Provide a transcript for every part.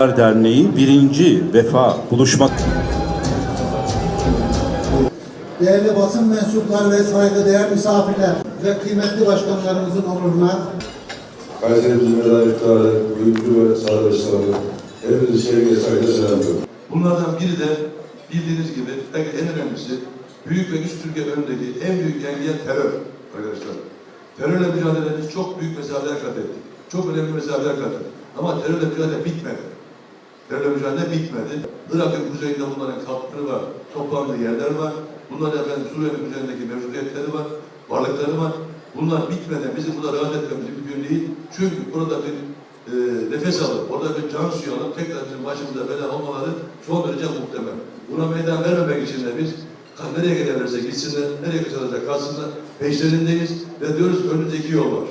Derneği birinci vefa buluşma Değerli basın mensupları ve saygıdeğer misafirler ve kıymetli başkanlarımızın onuruna Kayseri Cumhuriyet İftarı, Büyüklü ve Başkanı, hepinizi sevgiyle saygıyla selamlıyorum. Bunlardan biri de bildiğiniz gibi en önemlisi büyük ve güç Türkiye önündeki en büyük engel terör arkadaşlar. Terörle mücadelemiz çok büyük mesafeler kat ettik. Çok önemli mesafeler kat ettik. Ama terörle mücadele bitmedi. Terörle mücadele bitmedi. Irak'ın kuzeyinde bunların kampları var, toplandığı yerler var. Bunların efendim Suriye'nin kuzeyindeki mevcudiyetleri var, varlıkları var. Bunlar bitmeden bizim burada rahat etmemiz mümkün değil. Çünkü burada bir e, nefes alıp, orada bir can suyu alıp tekrar bizim başımıza bela olmaları son derece muhtemel. Buna meydan vermemek için de biz nereye giderlerse gitsinler, nereye kaçarlarsa kalsınlar, peşlerindeyiz ve diyoruz önünüzde iki yol var.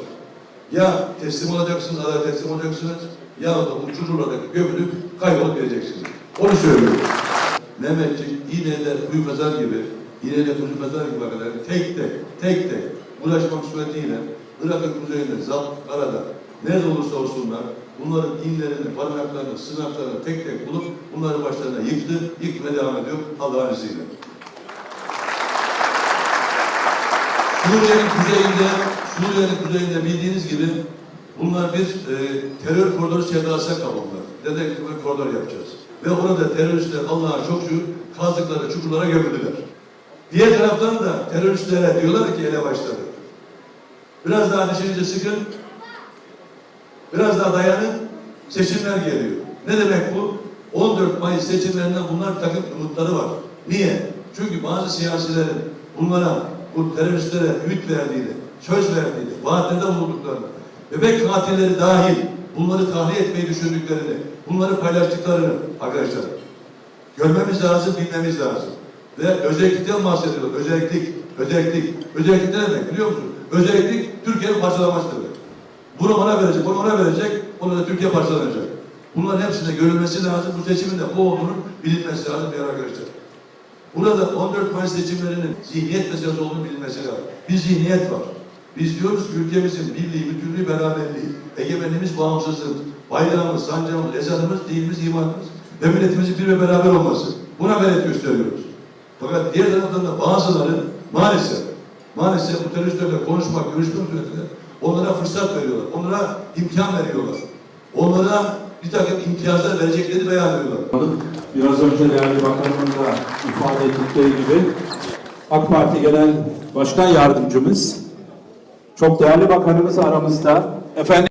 Ya teslim olacaksınız, adaya teslim olacaksınız, ya da bu çukurlarda gömülüp kaybolup geleceksiniz. Onu söylüyorum. Mehmetçik, iğneler, kuyu kazar gibi, iğneler, kuyu kazar gibi arkadaşlar tek tek, tek tek uğraşmak suretiyle Irak'ın kuzeyinde, Zalt, Karada, nerede olursa olsunlar bunların dinlerini, barınaklarını, sınavlarını tek tek bulup bunları başlarına yıktı, yıkmaya devam ediyor Allah'ın izniyle. Suriye'nin kuzeyinde, Suriye'nin kuzeyinde bildiğiniz gibi bunlar bir e, terör koridoru sevdasına kapıldılar. Dedik ki bir koridor yapacağız. Ve orada teröristler Allah'a çok şükür kazdıkları çukurlara gömüldüler. Diğer taraftan da teröristlere diyorlar ki ele başladı. Biraz daha dişinizi sıkın, biraz daha dayanın, seçimler geliyor. Ne demek bu? 14 Mayıs seçimlerinden bunlar takım umutları var. Niye? Çünkü bazı siyasilerin bunlara, bu teröristlere ümit verdiğini, söz verdiğini, vaatlerde bulunduklarını, bebek katilleri dahil bunları tahliye etmeyi düşündüklerini, bunları paylaştıklarını arkadaşlar görmemiz lazım, bilmemiz lazım. Ve özellikten bahsediyorlar. Özellik, özellik. Özellik ne demek biliyor musun? Özellik Türkiye'nin parçalamasıdır. Bunu ona verecek, onu ona verecek, onu da Türkiye parçalanacak. Bunların hepsinde görülmesi lazım. Bu seçimin de bu olduğunun bilinmesi lazım diğer arkadaşlar. Burada 14 Mayıs seçimlerinin zihniyet meselesi olduğunu bilinmesi lazım. Bir zihniyet var. Biz diyoruz ki ülkemizin birliği, bütünlüğü, beraberliği, egemenliğimiz, bağımsızlığımız, bayrağımız, sancağımız, ezanımız, dinimiz, imanımız ve milletimizin bir ve beraber olması. Buna gayret gösteriyoruz. Fakat diğer taraftan da bazıları maalesef maalesef bu teröristlerle konuşmak, görüşmek suretiyle onlara fırsat veriyorlar. Onlara imkan veriyorlar. Onlara bir takım imtiyazlar vereceklerini beyan ediyorlar. Biraz önce değerli bakanımın da ifade ettikleri gibi AK Parti Genel Başkan Yardımcımız çok değerli bakanımız aramızda. Efendim